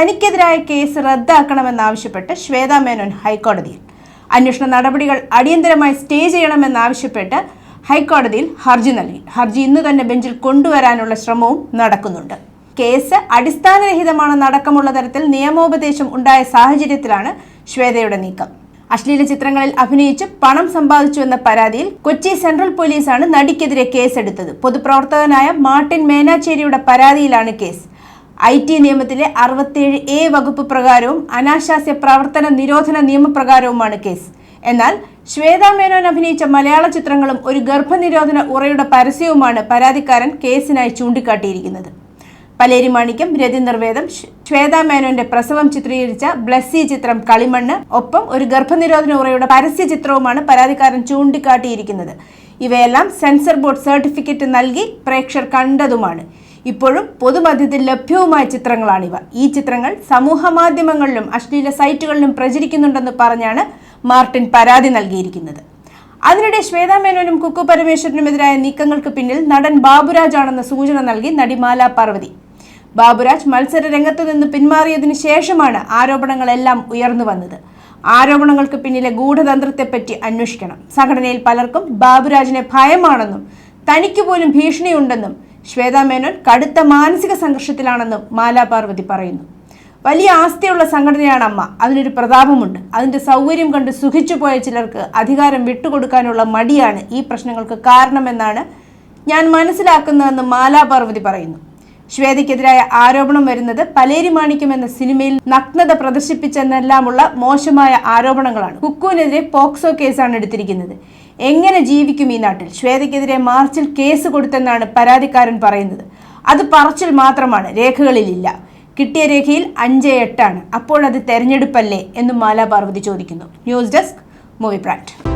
തനിക്കെതിരായ case റദ്ദാക്കണമെന്നാവശ്യപ്പെട്ട് ശ്വേതാ മേനോൻ ഹൈക്കോടതിയിൽ. അന്വേഷണ നടപടികൾ അടിയന്തരമായി സ്റ്റേ ചെയ്യണമെന്നാവശ്യപ്പെട്ട് ഹൈക്കോടതിയിൽ ഹർജി നൽകി. ഹർജി ഇന്ന് തന്നെ ബെഞ്ചിൽ കൊണ്ടുവരാനുള്ള ശ്രമവും നടക്കുന്നുണ്ട്. കേസ് അടിസ്ഥാനരഹിതമാണെന്നടക്കമുള്ള തരത്തിൽ നിയമോപദേശം ഉണ്ടായ സാഹചര്യത്തിലാണ് ശ്വേതയുടെ നീക്കം. അശ്ലീല ചിത്രങ്ങളിൽ അഭിനയിച്ച് പണം സമ്പാദിച്ചു എന്ന പരാതിയിൽ കൊച്ചി സെൻട്രൽ പോലീസാണ് നടിക്കെതിരെ കേസെടുത്തത്. പൊതുപ്രവർത്തകനായ മാർട്ടിൻ മേനാച്ചേരിയുടെ പരാതിയിലാണ് കേസ്. ഐ ടി നിയമത്തിലെ അറുപത്തിയേഴ് എ വകുപ്പ് പ്രകാരവും അനാശാസ്യ പ്രവർത്തന നിരോധന നിയമപ്രകാരവുമാണ് കേസ്. എന്നാൽ ശ്വേതാ മേനോൻ അഭിനയിച്ച മലയാള ചിത്രങ്ങളും ഒരു ഗർഭനിരോധന ഉറയുടെ പരസ്യവുമാണ് പരാതിക്കാരൻ കേസിനായി ചൂണ്ടിക്കാട്ടിയിരിക്കുന്നത്. പലേരി മാണിക്യം രതി നിർവേദം ശ്വേത മേനോന്റെ പ്രസവം ചിത്രീകരിച്ച ബ്ലസ്സി ചിത്രം കളിമണ്ണ് ഒപ്പം ഒരു ഗർഭനിരോധന ഉറയുടെ പരസ്യ ചിത്രവുമാണ് പരാതിക്കാരൻ ചൂണ്ടിക്കാട്ടിയിരിക്കുന്നത്. ഇവയെല്ലാം സെൻസർ ബോർഡ് സർട്ടിഫിക്കറ്റ് നൽകി പ്രേക്ഷകർ കണ്ടതുമാണ്. ഇപ്പോഴും പൊതുമധ്യത്തിൽ ലഭ്യവുമായ ചിത്രങ്ങളാണിവ. ഈ ചിത്രങ്ങൾ സമൂഹ മാധ്യമങ്ങളിലും അശ്ലീല സൈറ്റുകളിലും പ്രചരിക്കുന്നുണ്ടെന്ന് പറഞ്ഞാണ് മാർട്ടിൻ പരാതി നൽകിയിരിക്കുന്നത്. അതിനിടെ ശ്വേതാ മേനോനും കുക്കു പരമേശ്വരനുമെതിരായ നീക്കങ്ങൾക്ക് പിന്നിൽ നടൻ ബാബുരാജ് ആണെന്ന സൂചന നൽകി നടി മാല പാർവതി. ബാബുരാജ് മത്സര രംഗത്ത് നിന്ന് പിന്മാറിയതിനു ശേഷമാണ് ആരോപണങ്ങളെല്ലാം ഉയർന്നു വന്നത്. ആരോപണങ്ങൾക്ക് പിന്നിലെ ഗൂഢതന്ത്രത്തെപ്പറ്റി അന്വേഷിക്കണം. സംഘടനയിൽ പലർക്കും ബാബുരാജിനെ ഭയമാണെന്നും തനിക്ക് പോലും ഭീഷണിയുണ്ടെന്നും ശ്വേതാ മേനോൻ കടുത്ത മാനസിക സംഘർഷത്തിലാണെന്നും മാലാ പാർവതി പറയുന്നു. വലിയ ആസ്തിയുള്ള സംഘടനയാണ് അമ്മ. അതിനൊരു പ്രതാപമുണ്ട്. അതിന്റെ സൗകര്യം കണ്ട് സുഖിച്ചു പോയ ചിലർക്ക് അധികാരം വിട്ടുകൊടുക്കാനുള്ള മടിയാണ് ഈ പ്രശ്നങ്ങൾക്ക് കാരണമെന്നാണ് ഞാൻ മനസ്സിലാക്കുന്നതെന്ന് മാലാ പാർവതി പറയുന്നു. ശ്വേതയ്ക്കെതിരായ ആരോപണം വരുന്നത് പലേരി മാണിക്യം എന്ന സിനിമയിൽ നഗ്നത പ്രദർശിപ്പിച്ചെന്നെല്ലാമുള്ള മോശമായ ആരോപണങ്ങളാണ്. കുക്കുവിനെതിരെ പോക്സോ കേസാണ് എടുത്തിരിക്കുന്നത്. എങ്ങനെ ജീവിക്കും ഈ നാട്ടിൽ? ശ്വേതയ്ക്കെതിരെ മാർച്ചിൽ കേസ് കൊടുത്തെന്നാണ് പരാതിക്കാരൻ പറയുന്നത്. അത് പറച്ചിൽ മാത്രമാണ് രേഖകളിലില്ല. കിട്ടിയ രേഖയിൽ അഞ്ച് എട്ടാണ്. അപ്പോൾ അത് തെരഞ്ഞെടുപ്പല്ലേ? എന്നും മാലാ പാർവതി ചോദിക്കുന്നു. News desk movie brand